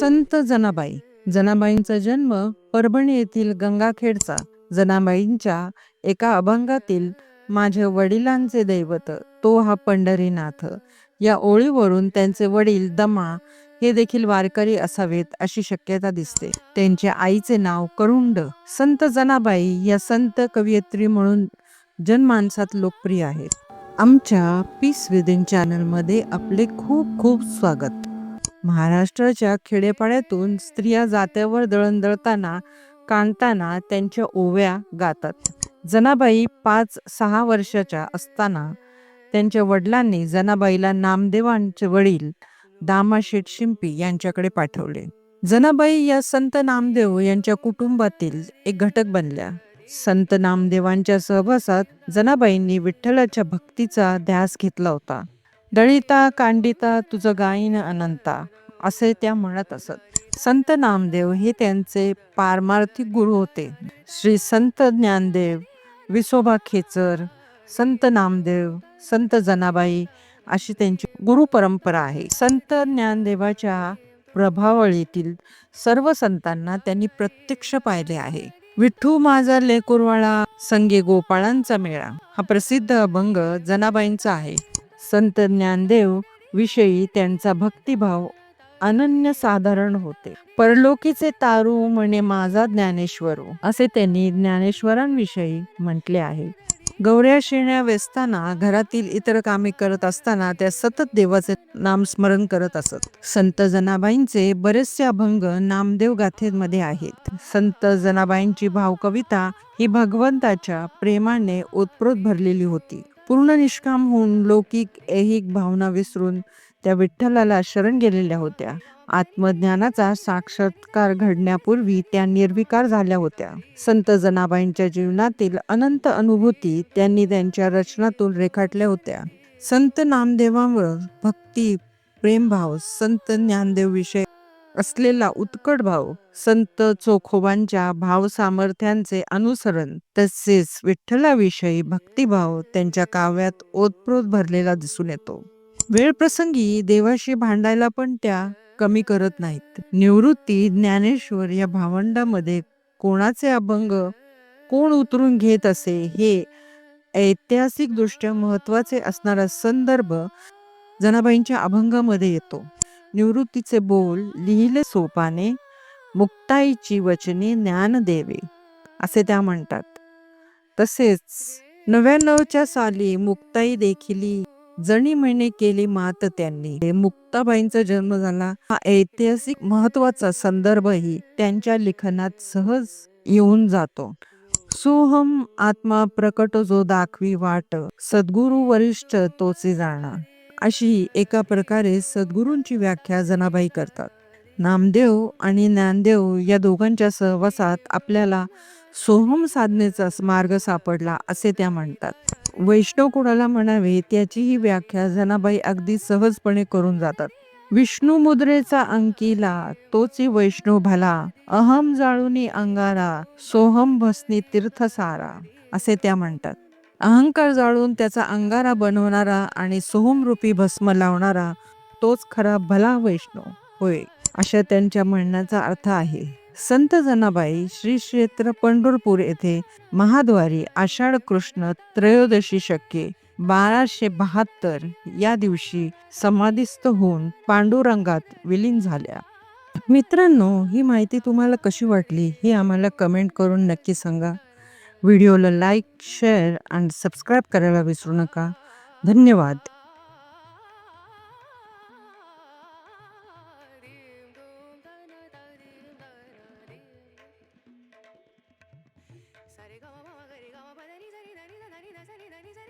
संत जनाबाई. जनाबाईंचा जन्म परभणी येथील गंगाखेडचा. जनाबाईंच्या एका अभंगातील माझे वडिलांचे दैवत तो हा पंढरीनाथ. या ओळीवरून त्यांचे वडील दमा हे देखील वारकरी असावेत अशी शक्यता दिसते. त्यांच्या आईचे नाव करुंड. संत जनाबाई या संत कवयित्री म्हणून जनमानसात लोकप्रिय आहेत. आमच्या पीस विदिन चॅनलमध्ये आपले खूप खूप स्वागत. महाराष्ट्राच्या खेडेपाड्यातून स्त्रिया जात्यावर दळण दळताना त्यांच्या ओव्या गातात. जनाबाई पाच सहा वर्षाच्या असताना त्यांच्या वडिलांनी जनाबाईला नामदेवांचे वडील दामा शेठ शिंपी यांच्याकडे पाठवले. जनाबाई या संत नामदेव यांच्या कुटुंबातील एक घटक बनल्या. संत नामदेवांच्या सहवासात जनाबाईंनी विठ्ठलाच्या भक्तीचा ध्यास घेतला होता. दळिता कांडिता तुझं गायन अनंता. असे त्या म्हणत असत. संत नामदेव हे त्यांचे पारमार्थिक गुरु होते. श्री संत ज्ञानदेव विसोबा खेचर संत नामदेव संत जनाबाई अशी त्यांची गुरु परंपरा आहे. संत ज्ञानदेवाच्या प्रभावळीतील सर्व संतांना त्यांनी प्रत्यक्ष पाहिले आहे. विठ्ठू माझा लेकुरवाळा संगे गोपाळांचा मेळा हा प्रसिद्ध अभंग जनाबाईंचा आहे. संत ज्ञानदेव विषयी त्यांचा भक्तिभाव अनन्य साधारण होते. परलोकीचे तारू म्हणे माझा ज्ञानेश्वर असे त्यांनी ज्ञानेश्वरांविषयी म्हटले आहे. गौऱ्या शेण्या वेचताना घरातील इतर कामे करत असताना त्या सतत देवाचे नामस्मरण करत असत. संत जनाबाईंचे बरेचसे अभंग नामदेव गाथेमध्ये आहेत. संत जनाबाईंची भावकविता ही भगवंताच्या प्रेमाने ओतप्रोत भरलेली होती. पूर्ण निष्काम होऊन लौकिक ऐहिक भावना विसरून त्या विठ्ठलाला शरण गेलेल्या होत्या. आत्मज्ञानाचा साक्षात्कार घडण्यापूर्वी त्या निर्विकार झाल्या होत्या. संत जनाबाईंच्या जीवनातील अनंत अनुभूती त्यांनी त्यांच्या रचनातून रेखाटल्या होत्या. संत नामदेवांवर भक्ती प्रेमभाव संत ज्ञानदेव विषय असलेला उत्कट भाव संत चोखोबांच्या भाव सामर्थ्यांचे अनुसरण तसेच विठ्ठलाविषयी भक्तिभाव त्यांच्या काव्यात ओतप्रोत भरलेला दिसून येतो. वेळ प्रसंगी देवाशी भांडायला पण त्या कमी करत नाहीत. निवृत्ती ज्ञानेश्वर या भावंडामध्ये कोणाचे अभंग कोण उतरून घेत असे हे ऐतिहासिक दृष्ट्या महत्त्वाचे असणारा संदर्भ जनाबाईंच्या अभंगामध्ये येतो. निवृत्तीचे बोल लिहिले सोपाने मुक्ताईची वचने ज्ञान देवे असे त्या म्हणतात. तसेच नव्याण्णवच्या साली मुक्ताई देखिली जणी महिने केली मात त्यांनी. मुक्ताबाईंचा जन्म झाला. हा ऐतिहासिक महत्त्वाचा संदर्भही त्यांच्या लिखाणात सहज येऊन जातो. सोहम आत्मा प्रकट जो दाखवी वाट सद्गुरु वरिष्ठ तोचे जाणार अशी एका प्रकारे सद्गुरूंची व्याख्या जनाबाई करतात. नामदेव आणि ज्ञानदेव या दोघांच्या सहवासात आपल्याला सोहम साधनेचा मार्ग सापडला असे त्या म्हणतात. वैष्णव कोणाला म्हणावे त्याचीही व्याख्या जनाबाई अगदी सहजपणे करून जातात. विष्णू मुद्रेचा अंकिला तोची वैष्णव भला अहम जाळूनी अंगारा सोहम भस्नी तीर्थसारा असे त्या म्हणतात. अहंकार जाळून त्याचा अंगारा बनवणारा आणि सोहम रूपी भस्म लावणारा तोच खरा भला वैष्णव. होय अशा त्यांच्या म्हणण्याचा अर्थ आहे. संत जनाबाई श्री क्षेत्र पंढरपूर येथे महाद्वारी आषाढ कृष्ण त्रयोदशी शक्य बाराशे बहात्तर या दिवशी समाधिस्थ होऊन पांडुरंगात विलीन झाल्या. मित्रांनो ही माहिती तुम्हाला कशी वाटली हे आम्हाला कमेंट करून नक्की सांगा. व्हिडिओला लाईक शेअर आणि सबस्क्राईब करायला विसरू नका. धन्यवाद. がままわがりがまなになりなななに